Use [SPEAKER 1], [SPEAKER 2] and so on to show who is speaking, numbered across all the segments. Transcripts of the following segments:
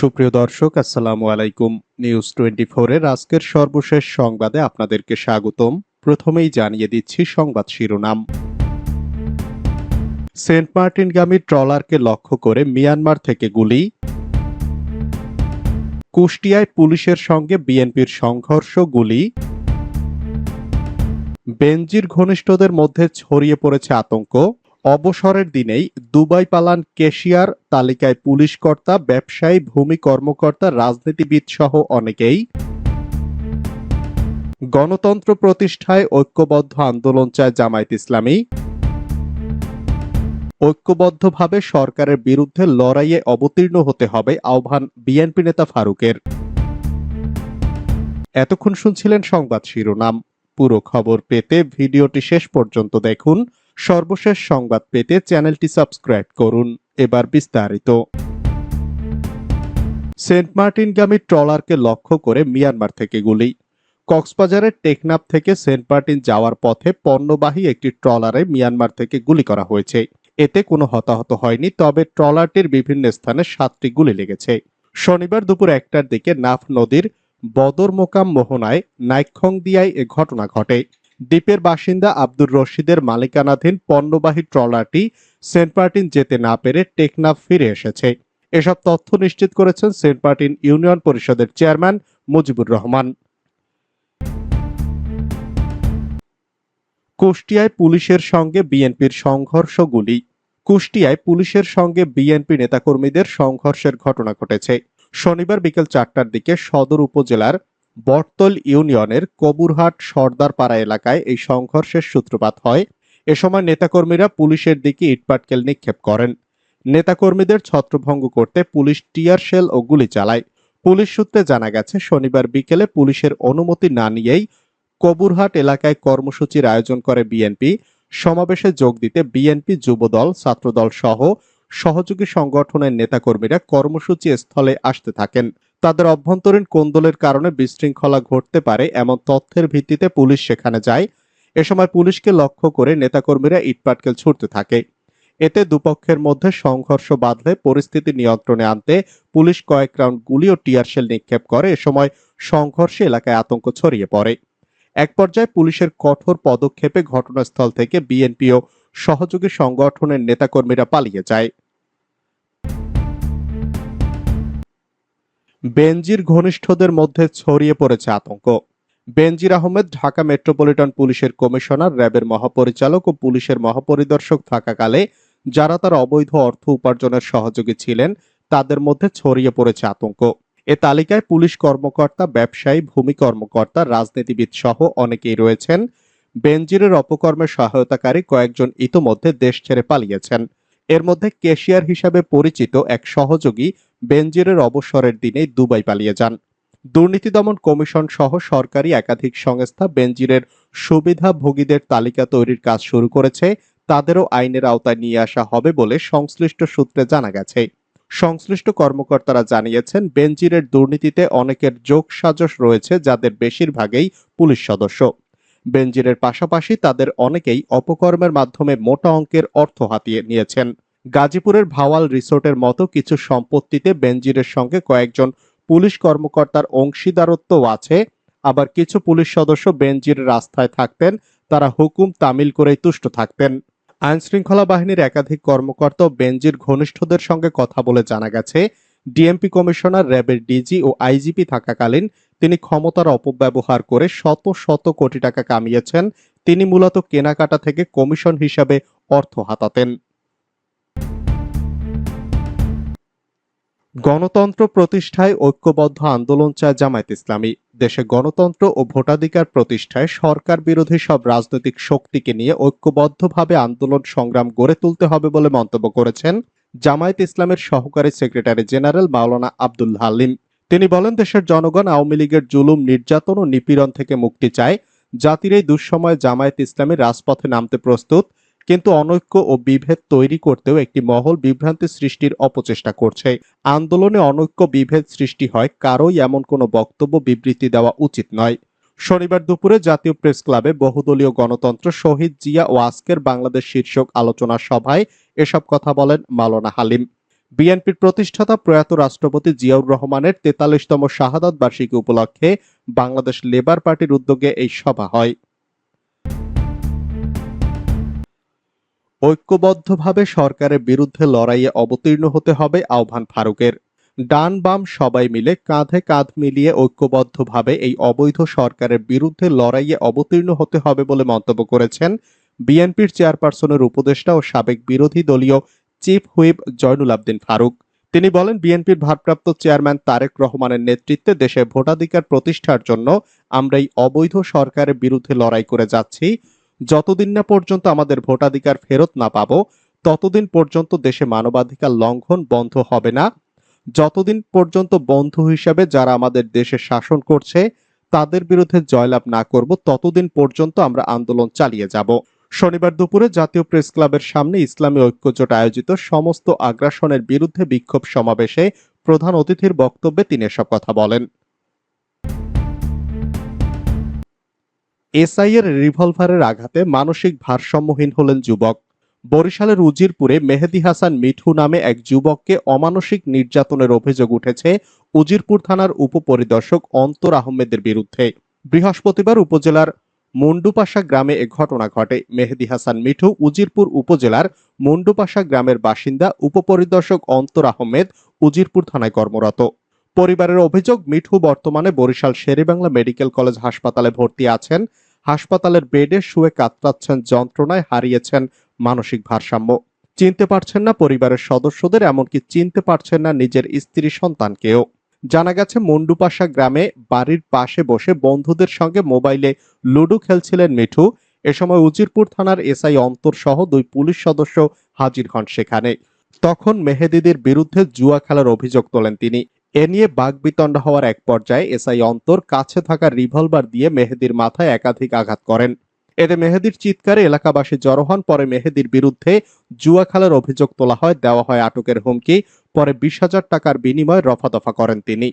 [SPEAKER 1] সুপ্রিয় দর্শক, আসসালামু আলাইকুম। নিউজ টোয়েন্টি এর আজকের সর্বশেষ সংবাদে আপনাদেরকে স্বাগতম। প্রথমেই জানিয়ে দিচ্ছি সংবাদ শিরোনাম। সেন্ট মার্টিনগামী ট্রলারকে লক্ষ্য করে মিয়ানমার থেকে গুলি। কুষ্টিয়ায় পুলিশের সঙ্গে বিএনপির সংঘর্ষ, গুলি। বেনজির ঘনিষ্ঠদের মধ্যে ছড়িয়ে পড়েছে আতঙ্ক। অবসরের দিনেই দুবাই পালান কেশিয়ার তালিকায় পুলিশ কর্তা ব্যবসায়ী, ভূমি কর্মকর্তা, রাজনীতিবিদ সহ অনেকেই। গণতন্ত্র প্রতিষ্ঠায় ঐক্যবদ্ধ আন্দোলন চায় জামায়াত ইসলামী। ঐক্যবদ্ধভাবে সরকারের বিরুদ্ধে লড়াইয়ে অবতীর্ণ হতে হবে আহ্বান বিএনপি নেতা ফারুকের। এতক্ষণ শুনছিলেন সংবাদ শিরোনাম। পুরো খবর পেতে ভিডিওটি শেষ পর্যন্ত দেখুন। সর্বশেষ সংবাদ পেতে চ্যানেলটি সাবস্ক্রাইব করুন। এবার বিস্তারিত। সেন্ট মার্টিনগামী ট্রলারকে লক্ষ্য করে মিয়ানমার থেকে গুলি। কক্সবাজারের টেকনাফ থেকে সেন্ট মার্টিন যাওয়ার পথে পণ্যবাহী একটি ট্রলারে মিয়ানমার থেকে গুলি করা হয়েছে। এতে কোনো হতাহত হয়নি, তবে ট্রলারটির বিভিন্ন স্থানে সাতটি গুলি লেগেছে। শনিবার দুপুর একটার দিকে নাফ নদীর বদর মোকাম মোহনায় নাইক্ষং দিয়ায় এ ঘটনা ঘটে। দ্বীপের বাসিন্দা আব্দুর রশিদের মালিকানাধীন পণ্যবাহী ট্রলারটি সেন্ট মার্টিন যেতে না পেরে টেকনাফ ফিরে এসেছে। এসব তথ্য নিশ্চিত করেছেন সেন্ট মার্টিন ইউনিয়ন পরিষদের চেয়ারম্যান মুজিবুর রহমান। কুষ্টিয়ায় পুলিশের সঙ্গে বিএনপির সংঘর্ষগুলি কুষ্টিয়ায় পুলিশের সঙ্গে বিএনপি নেতাকর্মীদের সংঘর্ষের ঘটনা ঘটেছে। শনিবার বিকেল চারটার দিকে সদর উপজেলার বটতল ইউনিয়নের কবুরহাট সর্দারপাড়া এলাকায় এই সংঘর্ষের সূত্রপাত হয়। এ সময় নেতাকর্মীরা পুলিশের দিকে ইটপাটকেল নিক্ষেপ করেন। নেতাকর্মীদের ছত্রভঙ্গ করতে পুলিশ টিয়ার শেল ও গুলি চালায়। পুলিশ সূত্রে জানা গেছে, শনিবার বিকেলে পুলিশের অনুমতি না নিয়েই কবুরহাট এলাকায় কর্মসূচির আয়োজন করে বিএনপি। সমাবেশে যোগ দিতে বিএনপি যুবদল, ছাত্রদল সহ সহযোগী সংগঠনের নেতাকর্মীরা কর্মসূচি স্থলে আসতে থাকেন। তাদের অভ্যন্তরীণ কোন্দলের কারণে বিশৃঙ্খলা ঘটতে পারে এমন তথ্যের ভিত্তিতে পুলিশ সেখানে যায়। এ সময় পুলিশকে লক্ষ্য করে নেতাকর্মীরা ইটপাটকেল ছুটতে থাকে। এতে দুপক্ষের মধ্যে সংঘর্ষ বাঁধলে পরিস্থিতি নিয়ন্ত্রণে আনতে পুলিশ কয়েক রাউন্ড গুলি ও টিয়ারশেল নিক্ষেপ করে। এ সময় সংঘর্ষে এলাকায় আতঙ্ক ছড়িয়ে পড়ে। এক পর্যায়ে পুলিশের কঠোর পদক্ষেপে ঘটনাস্থল থেকে বিএনপি ও সহযোগী সংগঠনের নেতাকর্মীরা পালিয়ে যায়। বেনজির ঘনিষ্ঠদের মধ্যে ছড়িয়ে পড়েছে আতঙ্ক। বেনজির আহমেদ, ঢাকা মেট্রোপলিটন পুলিশের কমিশনার, র্যাবের মহাপরিচালক ও পুলিশের মহাপরিদর্শক থাকাকালে যারা তার অবৈধ অর্থ উপার্জনের সহযোগী ছিলেন, তাদের মধ্যে ছড়িয়ে পড়েছে আতঙ্ক। এ তালিকায় পুলিশ কর্মকর্তা, ব্যবসায়ী, ভূমি কর্মকর্তা, রাজনীতিবিদ সহ অনেকেই রয়েছেন। বেনজিরের অপকর্মে সহায়তাকারী কয়েকজন ইতোমধ্যে দেশ ছেড়ে পালিয়েছেন। এর মধ্যে ক্যাশিয়ার হিসাবে পরিচিত এক সহযোগী বেনজিরের অবসরের দিনেই দুবাই পালিয়ে যান। দুর্নীতি দমন কমিশন সহ সরকারি একাধিক সংস্থা বেনজিরের সুবিধাভোগীদের তালিকা তৈরির কাজ শুরু করেছে। তাদেরও আইনের আওতায় নিয়ে আসা হবে বলে সংশ্লিষ্ট সূত্রে জানা গেছে। সংশ্লিষ্ট কর্মকর্তারা জানিয়েছেন, বেনজিরের দুর্নীতিতে অনেকের যোগ সাজস রয়েছে, যাদের বেশিরভাগই পুলিশ সদস্য। বেনজিরের পাশাপাশি তাদের অনেকেই অপকর্মের মাধ্যমে মোটা অঙ্কের অর্থ হাতিয়ে নিয়েছেন। গাজীপুরের ভাওয়াল রিসোর্টের মতো কিছু সম্পত্তিতে বেনজিরের সঙ্গে কয়েকজন পুলিশ কর্মকর্তার অংশীদারত্ব আছে। আবার কিছু পুলিশ সদস্য বেনজিরের রাস্তায় থাকতেন, তারা হুকুম তামিল করেই তুষ্ট থাকতেন। আইনশৃঙ্খলা বাহিনীর একাধিক কর্মকর্তা বেনজির ঘনিষ্ঠদের সঙ্গে কথা বলে জানা গেছে ডিএমপি কমিশনার, র্যাবের ডিজি ও আইজিপি থাকাকালীন তিনি ক্ষমতার অপব্যবহার করে শত শত কোটি টাকা কামিয়েছেন। তিনি মূলত কেনাকাটা থেকে কমিশন হিসাবে অর্থ হাতাতেন। গণতন্ত্র প্রতিষ্ঠায় ঐক্যবদ্ধ আন্দোলন চায় জামায়াত ইসলামী। দেশে গণতন্ত্র ও ভোটাধিকার প্রতিষ্ঠায় সরকার বিরোধী সব রাজনৈতিক শক্তিকে নিয়ে ঐক্যবদ্ধভাবে আন্দোলন সংগ্রাম গড়ে তুলতে হবে বলে মন্তব্য করেছেন জামায়াত ইসলামের সহকারী সেক্রেটারি জেনারেল মাওলানা আব্দুল হালিম। তিনি বলেন, দেশের জনগণ আওয়ামী লীগের জুলুম, নির্যাতন ও নিপীড়ন থেকে মুক্তি চায়। জাতির এই দুঃসময়ে জামায়াত ইসলামী রাজপথে নামতে প্রস্তুত, কিন্তু অনৈক্য ও বিভেদ তৈরি করতেও একটি মহল বিভ্রান্তি সৃষ্টির অপচেষ্টা করছে। আন্দোলনে অনৈক্য বিভেদ সৃষ্টি হয়, কারোই এমন কোনো বক্তব্য বিবৃতি দেওয়া উচিত নয়। শনিবার দুপুরে জাতীয় প্রেস ক্লাবে বহুদলীয় গণতন্ত্র শহীদ জিয়া ও আজকের বাংলাদেশ শীর্ষক আলোচনা সভায় এসব কথা বলেন মাওলানা হালিম। বিএনপির প্রতিষ্ঠাতা প্রয়াত রাষ্ট্রপতি জিয়াউর রহমানের তেতাল্লিশতম শাহাদাত বার্ষিকী উপলক্ষে বাংলাদেশ লেবার পার্টির উদ্যোগে এই সভা হয়। ঐক্যবদ্ধভাবে সরকারের বিরুদ্ধে লড়াইয়ে অবতীর্ণ হতে হবে আহ্বান ফারুকের। ডান বাম সবাই মিলে কাঁধে কাঁধ মিলিয়ে ঐক্যবদ্ধভাবে এই অবৈধ সরকারের বিরুদ্ধে লড়াইয়ে অবতীর্ণ হতে হবে বলে মন্তব্য করেছেন বিএনপির চেয়ারপারসনের উপদেষ্টা ও সাবেক বিরোধী দলীয় চিফ হুইপ জয়নুল আবদিন ফারুক। তিনি বলেন, বিএনপির ভারপ্রাপ্ত চেয়ারম্যান তারেক রহমানের নেতৃত্বে দেশে ভোটাধিকার প্রতিষ্ঠার জন্য আমরা এই অবৈধ সরকারের বিরুদ্ধে লড়াই করে যাচ্ছি। যতদিন না পর্যন্ত আমাদের ভোটাধিকার ফেরত না পাবো, ততদিন পর্যন্ত দেশে মানবাধিকার লঙ্ঘন বন্ধ হবে না। যতদিন পর্যন্ত বন্ধু হিসাবে যারা আমাদের দেশে শাসন করছে, তাদের বিরুদ্ধে জয়লাভ না করব, ততদিন পর্যন্ত আমরা আন্দোলন চালিয়ে যাব। শনিবার দুপুরে জাতীয় প্রেস ক্লাবের সামনে ইসলামী ঐক্যজোট আয়োজিত সমস্ত আগ্রাসনের বিরুদ্ধে বিক্ষোভ সমাবেশে প্রধান অতিথির বক্তব্যে তিনি এসব কথা বলেন। এসআই এর রিভলভারের আঘাতে মানসিক ভারসাম্যহীন হলেন যুবক। বরিশালের উজিরপুরে মেহেদি হাসান মিঠু নামে এক যুবককে অমানসিক নির্যাতনের অভিযোগ উঠেছে উজিরপুর থানার উপপরিদর্শক অন্তর আহমেদের বিরুদ্ধে। বৃহস্পতিবার উপজেলার মুন্ডুপাশা গ্রামে এ ঘটনা ঘটে। মেহেদি হাসান মিঠু উজিরপুর উপজেলার মুন্ডুপাশা গ্রামের বাসিন্দা, উপপরিদর্শক অন্তর আহমেদ উজিরপুর থানায় কর্মরত। পরিবারের অভিযোগ, মিঠু বর্তমানে বরিশাল শেরেবাংলা মেডিকেল কলেজ হাসপাতালে ভর্তি আছেন। হাসপাতালের বেডে শুয়ে কাতরাচ্ছেন যন্ত্রণায় হারিয়েছেন মানসিক ভারসাম্য। চিনতে পারছেন না পরিবারের সদস্যদের, এমনকি চিনতে পারছেন না নিজের স্ত্রী সন্তানকেও। জানা গেছে, মন্ডুপাশা গ্রামে বাড়ির পাশে বসে বন্ধুদের সঙ্গে মোবাইলে লুডু খেলছিলেন মিঠু। এ সময় উজিরপুর থানার এসআই অন্তর সহ দুই পুলিশ সদস্য হাজির হন সেখানে। তখন মেহেদিদের বিরুদ্ধে জুয়া খেলার অভিযোগ তোলেন তিনি। এ নিয়ে বাগবিতণ্ড হওয়ার এক পর্যায়ে এসআই অন্তর কাছে থাকা রিভলভার দিয়ে মেহেদির মাথায় একাধিক আঘাত করেন। এতে মেহেদির চিৎকারে এলাকাবাসী জড়ো হন, পরে মেহেদির বিরুদ্ধে জুয়া খেলার অভিযোগ তোলা হয়, দেওয়া হয় আটকের হুমকি, পরে বিশ হাজার টাকার বিনিময়ে রফাদফা করেন তিনি।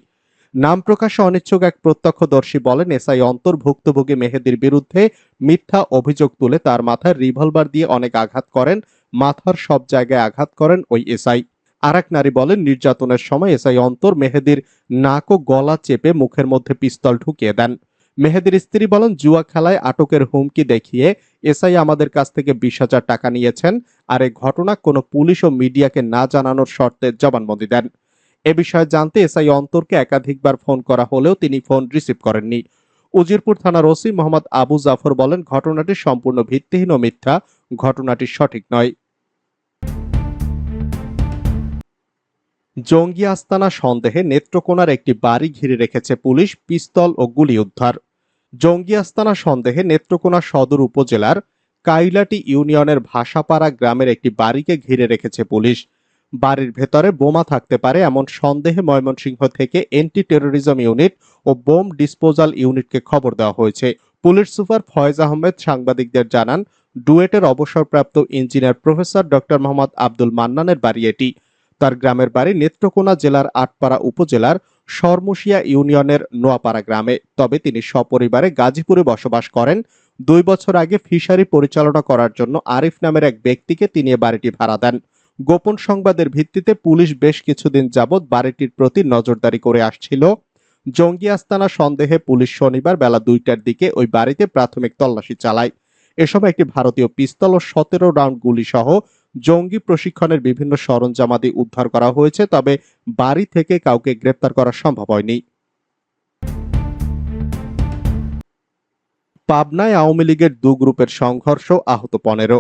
[SPEAKER 1] নাম প্রকাশে অনিচ্ছুক এক প্রত্যক্ষদর্শী বলেন, এসআই অন্তর ভুক্তভোগী মেহেদির বিরুদ্ধে মিথ্যা অভিযোগ তুলে তার মাথায় রিভলভার দিয়ে অনেক আঘাত করেন, মাথার সব জায়গায় আঘাত করেন ওই এসআই। আর এক নারী বলেন, নির্যাতনের সময় এসআই অন্তর মেহেদির নাক ও গলা চেপে মুখের মধ্যে পিস্তল ঢুকিয়ে দেন। মেহেদির স্ত্রী বলেন, জুয়া খেলায় আটকের হুমকি দেখিয়ে এসআই আমাদের কাছ থেকে বিশ হাজার টাকা নিয়েছেন আর এই ঘটনা কোনো পুলিশ ও মিডিয়াকে না জানানোর শর্তে জবানবন্দি দেন। এ বিষয়ে জানতে এসআই অন্তরকে একাধিকবার ফোন করা হলেও তিনি ফোন রিসিভ করেননি। উজিরপুর থানার ওসি মোহাম্মদ আবু জাফর বলেন, ঘটনাটি সম্পূর্ণ ভিত্তিহীন ও মিথ্যা, ঘটনাটি সঠিক নয়। জঙ্গি আস্তানা সন্দেহে নেত্রকোনার একটি বাড়ি ঘিরে রেখেছে পুলিশ, পিস্তল ও গুলি উদ্ধার। জঙ্গি আস্তানা সন্দেহে নেত্রকোনা সদর উপজেলার কাইলাটি ইউনিয়নের ভাষাপাড়া গ্রামের একটি বাড়িকে ঘিরে রেখেছে পুলিশ। বাড়ির ভেতরে বোমা থাকতে পারে এমন সন্দেহে ময়মনসিংহ থেকে এন্টি টেরোরিজম ইউনিট ও বোম ডিসপোজাল ইউনিটকে খবর দেওয়া হয়েছে। পুলিশ সুপার ফয়েজ আহমেদ সাংবাদিকদের জানান, ডুয়েটের অবসরপ্রাপ্ত engineer professor doctor Mohammad Abdul মান্নানের বাড়ি এটি। তার গ্রামের বাড়ি নেত্রকোনা জেলার আটপাড়া উপজেলার সরমুশিয়া ইউনিয়নের নোয়াপাড়া গ্রামে। তবে তিনি সপরিবারে গাজীপুরে বসবাস করেন। দুই বছর আগে ফিশারি পরিচালনা করার জন্য আরিফ নামের এক ব্যক্তিকে তিনি বাড়িটি ভাড়া দেন। গোপন সংবাদের ভিত্তিতে পুলিশ বেশ কিছুদিন যাবৎ বাড়িটির প্রতি নজরদারি করে আসছিল। জঙ্গি আস্তানা সন্দেহে পুলিশ শনিবার বেলা দুইটার দিকে ওই বাড়িতে প্রাথমিক তল্লাশি চালায়। এ সময় একটি ভারতীয় পিস্তল ও সতেরো রাউন্ড গুলি সহ জঙ্গি প্রশিক্ষণের বিভিন্ন সরঞ্জামাদি উদ্ধার করা হয়েছে, তবে বাড়ি থেকে কাউকে গ্রেপ্তার করা সম্ভব হয়নি। পাবনায় আওয়ামী লীগের দু গ্রুপের সংঘর্ষ আহত পনেরো।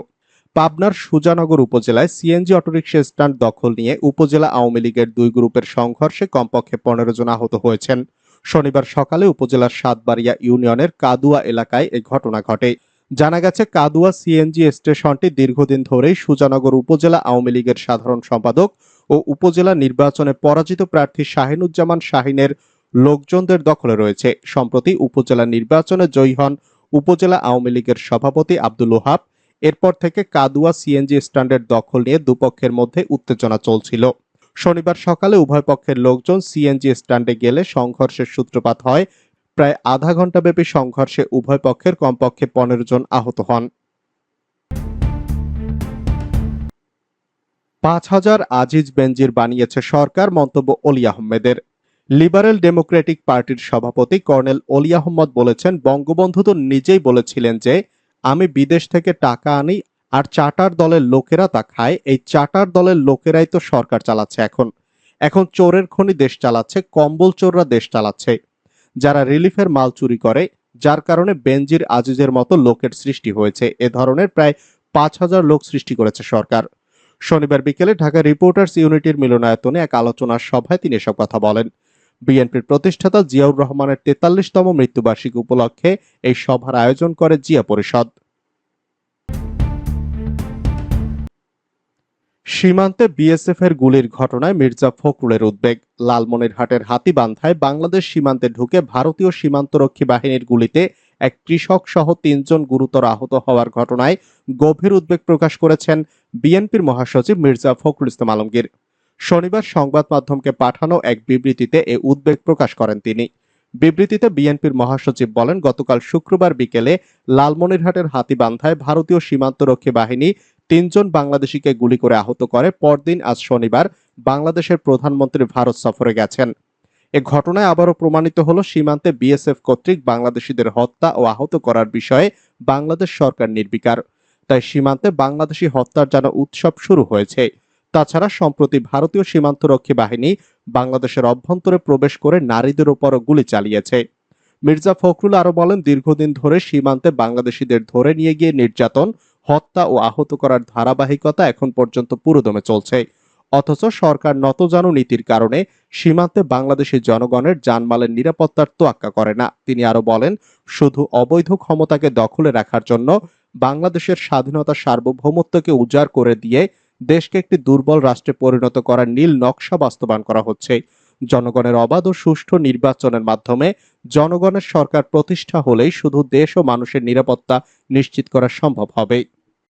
[SPEAKER 1] পাবনার সুজানগর উপজেলায় সিএনজি অটোরিকশা স্ট্যান্ড দখল নিয়ে উপজেলা আওয়ামী লীগের দুই গ্রুপের সংঘর্ষে কমপক্ষে পনেরো জন আহত হয়েছেন। শনিবার সকালে উপজেলার সাতবাড়িয়া ইউনিয়নের কাদুয়া এলাকায় এ ঘটনা ঘটে। জানা গেছে, কাদুয়া সিএনজি স্টেশনটি দীর্ঘদিন ধরেই সুজানগর উপজেলা আওয়ামী লীগের সাধারণ সম্পাদক ও উপজেলা নির্বাচনে পরাজিত প্রার্থী শাহিনুজ্জামান শাহিনের লোকজনদের দখলে রয়েছে। সম্প্রতি উপজেলা নির্বাচনে জয়ী হন উপজেলা আওয়ামী লীগের সভাপতি আব্দুল ওহাব। এরপর থেকে কাদুয়া সিএনজি স্ট্যান্ডের দখল নিয়ে দুপক্ষের মধ্যে উত্তেজনা চলছিল। শনিবার সকালে উভয় পক্ষের লোকজন সিএনজি স্ট্যান্ডে গেলে সংঘর্ষের সূত্রপাত হয় প্রায় আধা ঘন্টাব্যাপী সংঘর্ষে উভয় পক্ষের কমপক্ষে পনেরো জন আহত হন। পাঁচ হাজার আজিজ বেনজির বানিয়েছে সরকার মন্তব্য অলি আহমেদের। লিবারেল ডেমোক্রেটিক পার্টির সভাপতি কর্নেল অলি আহমদ বলেছেন, বঙ্গবন্ধু তো নিজেই বলেছিলেন যে, আমি বিদেশ থেকে টাকা আনি আর চার্টার দলের লোকেরা তা খায়। এই চার্টার দলের লোকেরাই তো সরকার চালাচ্ছে এখন। এখন চোরের খনি দেশ চালাচ্ছে, কম্বল চোররা দেশ চালাচ্ছে। যারা রিলিফের মাল চুরি করে, যার কারণে বেনজির আজিজের মতো লোকের সৃষ্টি হয়েছে। এ ধরনের প্রায় পাঁচ হাজার লোক সৃষ্টি করেছে সরকার। শনিবার বিকেলে ঢাকা রিপোর্টার্স ইউনিটির মিলনায়তনে এক আলোচনার সভায় তিনি এসব কথা বলেন। বিএনপির প্রতিষ্ঠাতা জিয়াউর রহমানের তেতাল্লিশতম মৃত্যুবার্ষিকী উপলক্ষে এই সভার আয়োজন করে জিয়া পরিষদ। সীমান্তে বিএসএফ এর গুলির ঘটনায় মির্জা ফখরুলের উদ্বেগ। লালমনিরহাটের হাতিবান্ধায় বাংলাদেশ সীমান্তে ঢুকে ভারতীয় সীমান্তরক্ষী বাহিনীর গুলিতে এক কৃষক সহ তিনজন গুরুতর আহত হওয়ার ঘটনায় গভীর উদ্বেগ প্রকাশ করেছেন বিএনপির মহাসচিব মির্জা ফখরুল ইসলাম আলমগীর। শনিবার সংবাদ মাধ্যমকে পাঠানো এক বিবৃতিতে এ উদ্বেগ প্রকাশ করেন তিনি। বিবৃতিতে বিএনপির মহাসচিব বলেন, গতকাল শুক্রবার বিকেলে লালমনিরহাটের হাতিবান্ধায় ভারতীয় সীমান্তরক্ষী বাহিনী তিনজন বাংলাদেশিকে গুলি করে আহত করে। পরদিন আজ শনিবার বাংলাদেশের প্রধানমন্ত্রী ভারত সফরে গেছেন। এ ঘটনায় আবারও প্রমাণিত হলো সীমান্তে বিএসএফ কর্তৃক বাংলাদেশিদের হত্যা ও আহত করার বিষয়ে বাংলাদেশ সরকার নির্বিকার। তাই সীমান্তে বাংলাদেশি হত্যার যেন উৎসব শুরু হয়েছে। তাছাড়া সম্প্রতি ভারতীয় সীমান্তরক্ষী বাহিনী বাংলাদেশের অভ্যন্তরে প্রবেশ করে নারীদের উপরও গুলি চালিয়েছে। মির্জা ফখরুল আরও বলেন, দীর্ঘদিন ধরে সীমান্তে বাংলাদেশিদের ধরে নিয়ে গিয়ে নির্যাতন হত্যা ও আহত করার ধারাবাহিকতা এখন পর্যন্ত পুরোদমে চলছে। অথচ সরকার নতজানু নীতির কারণে সীমান্তে বাংলাদেশের জনগণের জানমালের নিরাপত্তার তোয়াক্কা করে না। তিনি আরও বলেন, শুধু অবৈধ ক্ষমতাকে দখলে রাখার জন্য বাংলাদেশের স্বাধীনতা সার্বভৌমত্বকে উজাড় করে দিয়ে দেশকে একটি দুর্বল রাষ্ট্রে পরিণত করার নীল নকশা বাস্তবায়ন করা হচ্ছে। জনগণের অবাধ ও সুষ্ঠু নির্বাচনের মাধ্যমে জনগণের সরকার প্রতিষ্ঠা হলেই শুধু দেশ ও মানুষের নিরাপত্তা নিশ্চিত করা সম্ভব হবে।